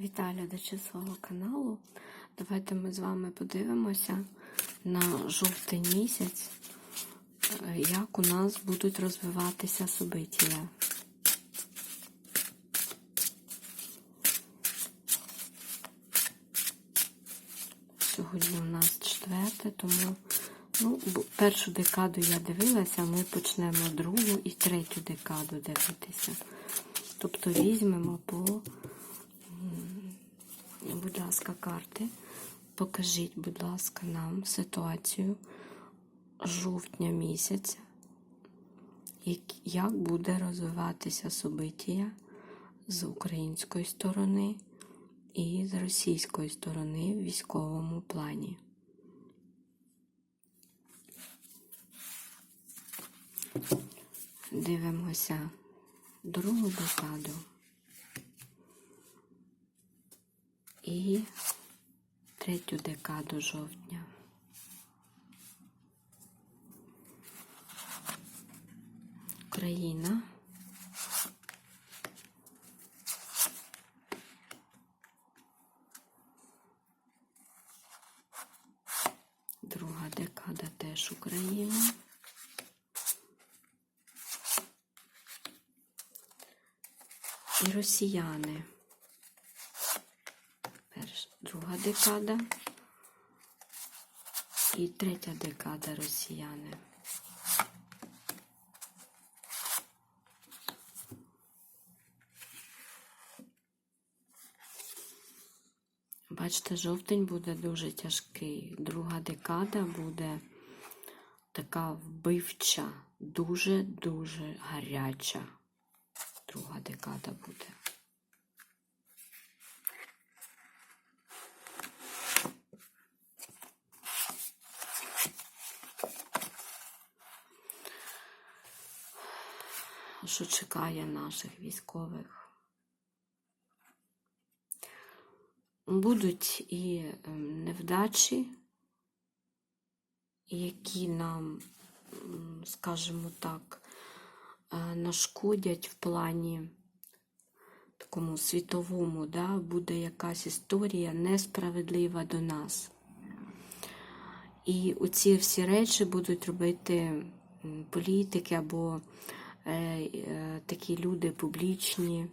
Вітаю глядачі свого каналу. Давайте ми з вами подивимося на жовтень місяць, е, як у нас будуть розвиватися события. Сьогодні у нас четверте, тому ну, першу декаду я дивилася, ми почнемо другу і третю декаду дивитися. Тобто візьмемо по ласка, карти. Покажіть, будь ласка, нам ситуацію жовтня місяця, як- буде розвиватися события з української сторони і з російської сторони в військовому плані. Дивимося другу декаду. І третю декаду жовтня. Україна. Друга декада теж Україна. І росіяни. Друга декада і третя декада росіяни. Бачите, жовтень буде дуже тяжкий. Друга декада буде така вбивча, дуже-дуже гаряча. Друга декада буде. Що чекає наших військових. Будуть і ем, невдачі, які нам, скажімо так, е, нашкодять в плані такому світовому, да, буде якась історія несправедлива до нас. І оці всі речі будуть робити політики або такі люди публічні.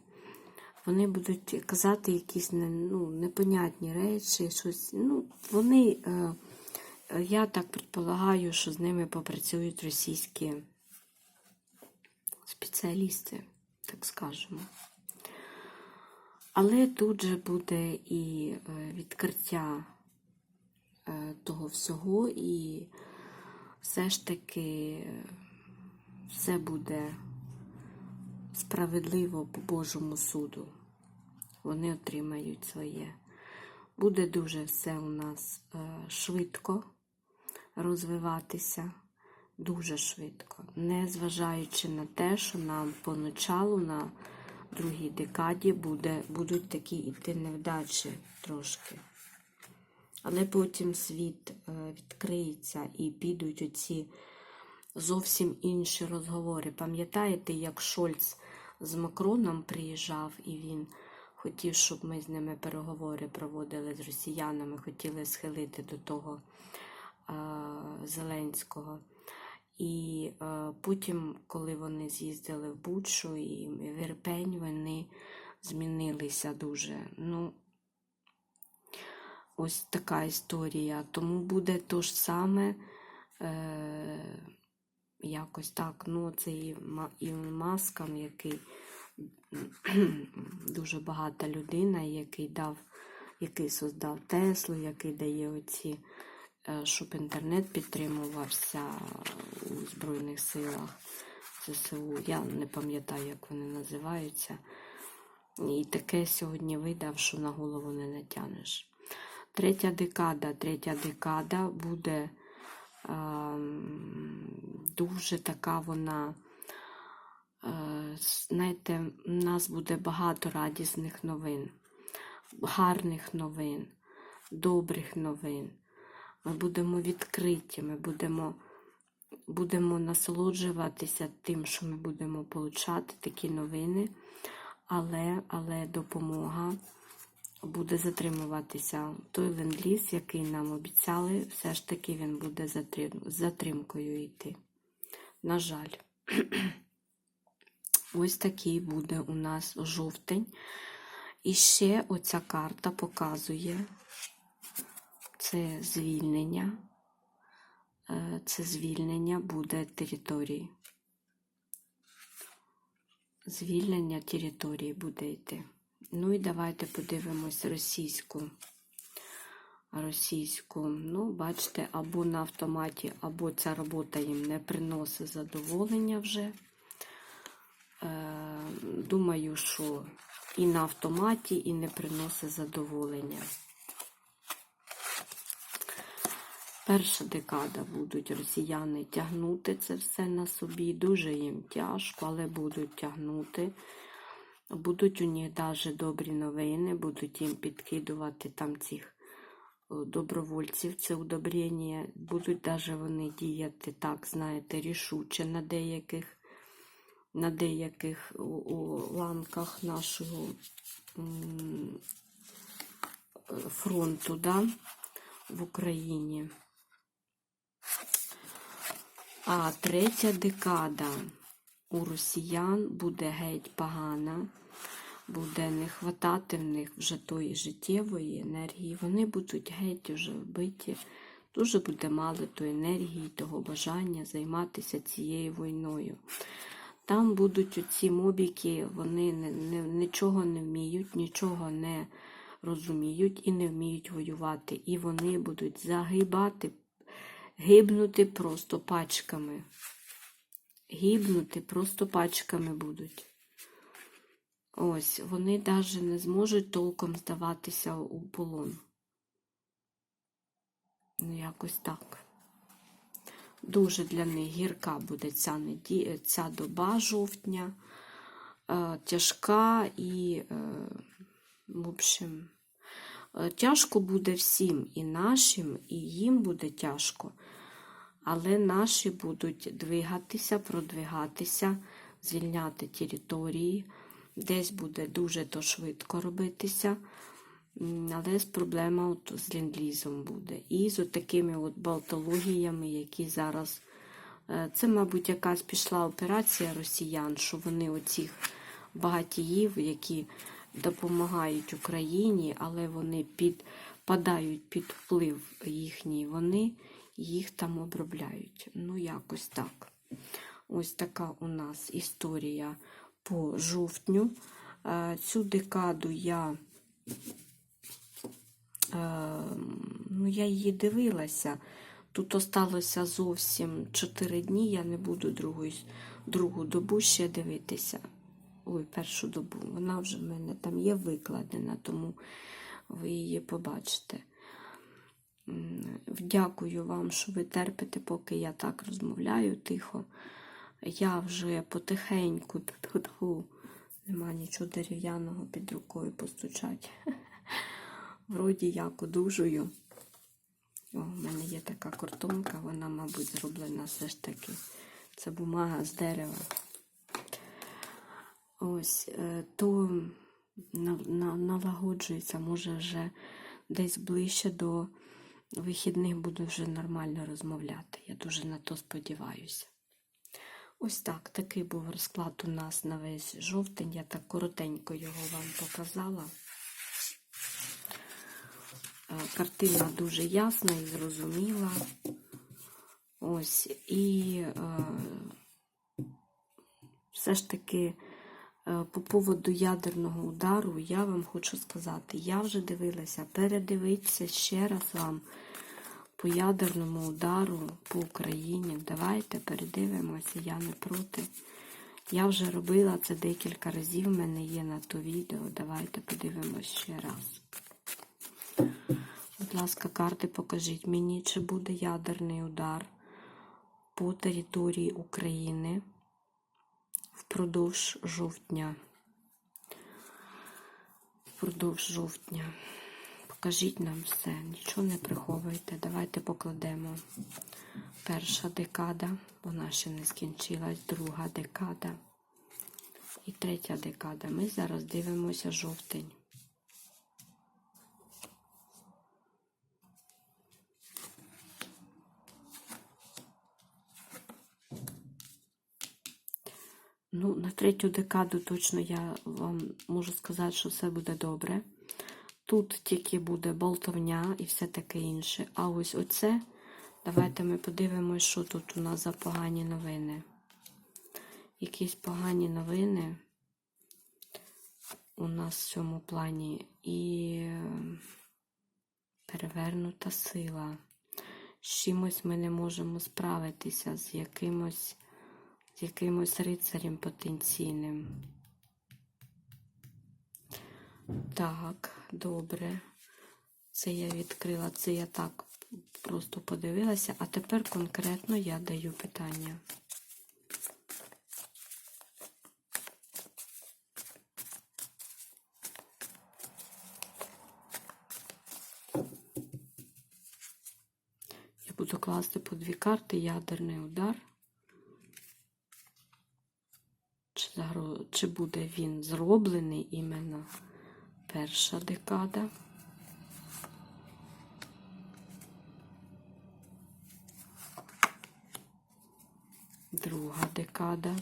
Вони будуть казати якісь ну, непонятні речі, щось. Ну, вони, е, е, я так предполагаю, що з ними попрацюють російські спеціалісти, так скажемо. Але тут же буде і е, відкриття е, того всього, і все ж таки е, все буде справедливо по Божому суду. Вони отримають своє. Буде дуже все у нас е, швидко розвиватися, дуже швидко, незважаючи на те, що нам поначалу на другій декаді буде, будуть такі йти невдачі трошки. Але потім світ е, відкриється і підуть оці зовсім інші розговори. Пам'ятаєте, як Шольц з Макроном приїжджав і він хотів, щоб ми з ними переговори проводили з росіянами, хотіли схилити до того е, Зеленського. І е, потім, коли вони з'їздили в Бучу і в Ірпень, вони змінилися дуже. Ну, ось така історія. Тому буде то ж саме. Е, якось так. Ну, це і Ілон Маском, який дуже багата людина, який дав, який создав Теслу, який дає оці, е, щоб інтернет підтримувався у Збройних силах ЗСУ. Я не пам'ятаю, як вони називаються. І таке сьогодні видав, що на голову не натягнеш. Третя декада, третя декада буде ем, дуже така вона. Е, Знаєте, у нас буде багато радісних новин, гарних новин, добрих новин. Ми будемо відкриті, ми будемо, будемо насолоджуватися тим, що ми будемо получати такі новини, але, але допомога буде затримуватися. Той ленд-ліз, який нам обіцяли, все ж таки він буде затримкою йти. На жаль. Ось такий буде у нас жовтень. І ще оця карта показує це звільнення. Е, Це звільнення буде території. Звільнення території буде йти. Ну і давайте подивимось російську. Російську, ну, бачите, або на автоматі, або ця робота їм не приносить задоволення вже. Е, думаю, що і на автоматі, і не приносить задоволення. Перша декада будуть росіяни тягнути це все на собі. Дуже їм тяжко, але будуть тягнути. Будуть у них навіть добрі новини, будуть їм підкидувати там цих добровольців, це удобрення. Будуть навіть вони діяти так, знаєте, рішуче на деяких, на деяких ланках нашого фронту да, в Україні. А третя декада у росіян буде геть погана, буде не хватати в них вже тої життєвої енергії. Вони будуть геть уже вбиті. Дуже буде мало тої енергії, того бажання займатися цією війною. Там будуть оці мобіки, вони не, не, нічого не вміють, нічого не розуміють і не вміють воювати. І вони будуть загибати, гибнути просто пачками. Гибнути просто пачками будуть. Ось, вони навіть не зможуть толком здаватися у полон. Ну, якось так. Дуже для них гірка буде ця, неді... ця доба жовтня, е, тяжка і, е, в общем, е, тяжко буде всім, і нашим, і їм буде тяжко. Але наші будуть двигатися, продвигатися, звільняти території. Десь буде дуже то швидко робитися. Але з проблема от з ленд-лізом буде. І з такими от балтологіями, які зараз. е, Це, мабуть, якась пішла операція росіян, що вони оцих багатіїв, які допомагають Україні, але вони підпадають під вплив їхній, вони їх там обробляють. Ну, якось так. Ось така у нас історія по жовтню. Е, Цю декаду я, е, ну, я її дивилася. Тут осталося зовсім 4 дні, я не буду другу, другу добу ще дивитися. Ой, першу добу. Вона вже в мене там є викладена, тому ви її побачите. Дякую вам, що ви терпите, поки я так розмовляю тихо. Я вже потихеньку тьфу-тьфу, нема нічого дерев'яного під рукою постучать. Вроді як одужую. О, в мене є така картонка, вона, мабуть, зроблена все ж таки. Це бумага з дерева. Ось, е, то на- на- налагоджується, може вже десь ближче до вихідних буду вже нормально розмовляти. Я дуже на то сподіваюся. Ось так, такий був розклад у нас на весь жовтень. Я так коротенько його вам показала. Е, Картина дуже ясна і зрозуміла. Ось, і е, все ж таки е, по поводу ядерного удару я вам хочу сказати, я вже дивилася, передивитися ще раз вам по ядерному удару по Україні. Давайте передивимося, я не проти. Я вже робила це декілька разів, в мене є на то відео. Давайте подивимось ще раз. Будь ласка, карти покажіть мені, чи буде ядерний удар по території України впродовж жовтня. Впродовж жовтня. Скажіть нам все, нічого не приховуйте. Давайте покладемо перша декада, вона ще не скінчилась, друга декада і третя декада. Ми зараз дивимося жовтень. Ну, на третю декаду точно я вам можу сказати, що все буде добре. Тут тільки буде болтовня і все таке інше. А ось оце, давайте ми подивимось, що тут у нас за погані новини. Якісь погані новини у нас в цьому плані і е, перевернута сила. З чимось ми не можемо справитися, з якимось, з якимось рицарем потенційним. Так, добре. Це я відкрила, це я так просто подивилася, а тепер конкретно я даю питання. Я буду класти по дві карти ядерний удар. Чи, буде він зроблений іменно перша декада? Друга декада.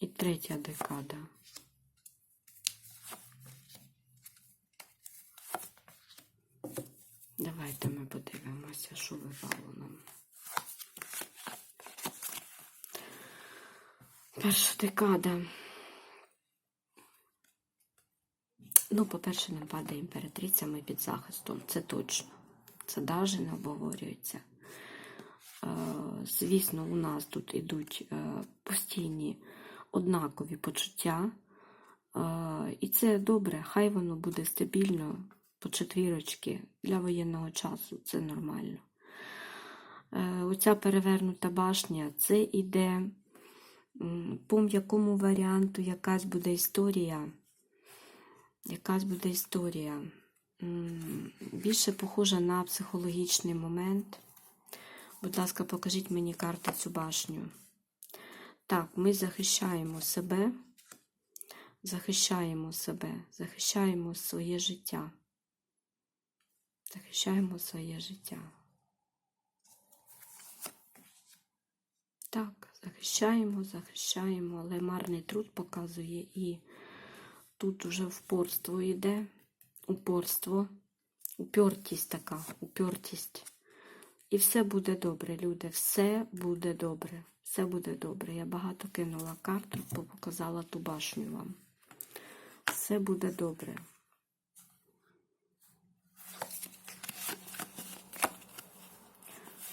І третя декада. Давайте ми подивимося, що випало нам. Перша декада. Ну, по-перше, нам падає імператриця, ми під захистом. Це точно. Це навіть не обговорюється. Е, Звісно, у нас тут ідуть е, постійні однакові почуття. Е, І це добре, хай воно буде стабільно по четвірочки для воєнного часу. Це нормально. Оця перевернута башня це іде по якому варіанту якась буде історія. Якась буде історія. Більше похожа на психологічний момент. Будь ласка, покажіть мені карти цю башню. Так, ми захищаємо себе, захищаємо себе, захищаємо своє життя. Захищаємо своє життя. Так, захищаємо, захищаємо, але марний труд показує і тут уже впорство йде, упорство, упертість така, упертість. І все буде добре, люди, все буде добре, все буде добре. Я багато кинула карту, показала ту башню вам. Все буде добре.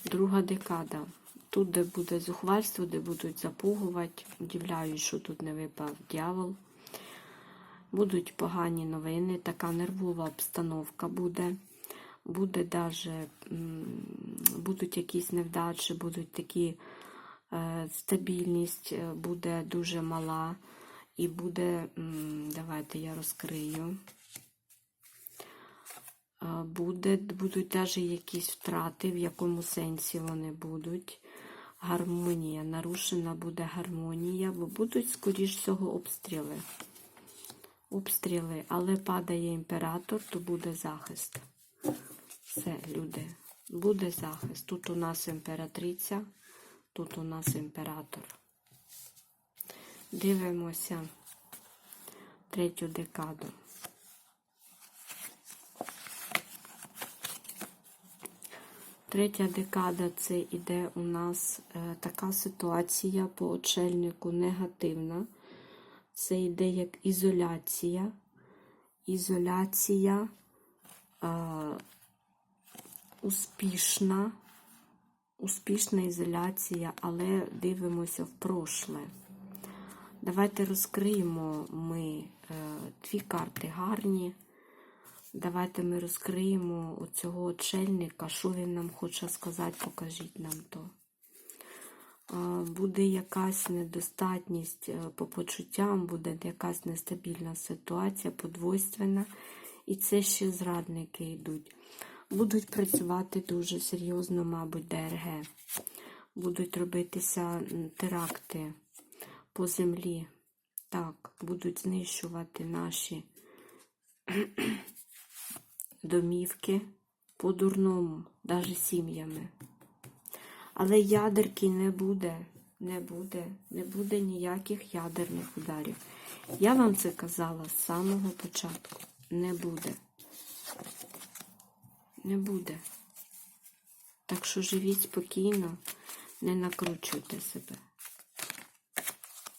Друга декада. Тут, де буде зухвальство, де будуть запугувати. Удивляюсь, що тут не випав дьявол. Будуть погані новини, така нервова обстановка буде. Буде даже, будуть якісь невдачі, будуть такі е, стабільність е, буде дуже мала. І буде, давайте я розкрию. Е, Буде, будуть навіть якісь втрати, в якому сенсі вони будуть. Гармонія, нарушена буде гармонія, бо будуть, скоріш всього, обстріли. Обстріли, але падає імператор, то буде захист. Все, люди, буде захист. Тут у нас імператриця, тут у нас імператор. Дивимося третю декаду. Третя декада це іде у нас е, така ситуація по очельнику негативна. Це йде як ізоляція. Ізоляція е, успішна, успішна ізоляція, але дивимося в прошле. Давайте розкриємо ми е, дві карти гарні. Давайте ми розкриємо оцього очельника, що він нам хоче сказати, покажіть нам то. Буде якась недостатність е, по почуттям, буде якась нестабільна ситуація, подвойственна. І це ще зрадники йдуть. Будуть працювати дуже серйозно, мабуть, ДРГ. Будуть робитися теракти по землі. Так, будуть знищувати наші домівки по-дурному, навіть сім'ями. Але ядерки не буде. Не буде, не буде ніяких ядерних ударів. Я вам це казала з самого початку. Не буде. Не буде. Так що живіть спокійно, не накручуйте себе.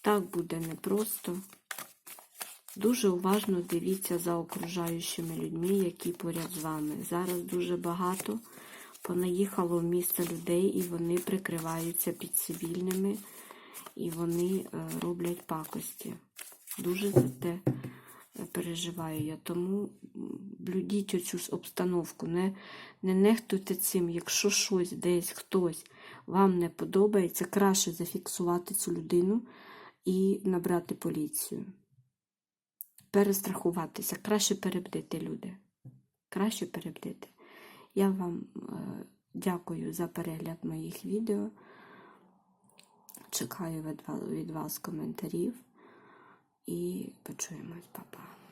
Так буде непросто. Дуже уважно дивіться за окружаючими людьми, які поряд з вами. Зараз дуже багато понаїхало в місто людей, і вони прикриваються під цивільними, і вони е, роблять пакості. Дуже за те е, переживаю я. Тому блюдіть оцю обстановку, не, не нехтуйте цим. Якщо щось десь хтось вам не подобається, краще зафіксувати цю людину і набрати поліцію. Перестрахуватися, краще перебдити люди. Краще перебдити. Я вам е, дякую за перегляд моїх відео. Чекаю від вас коментарів і почуємось, Па-па.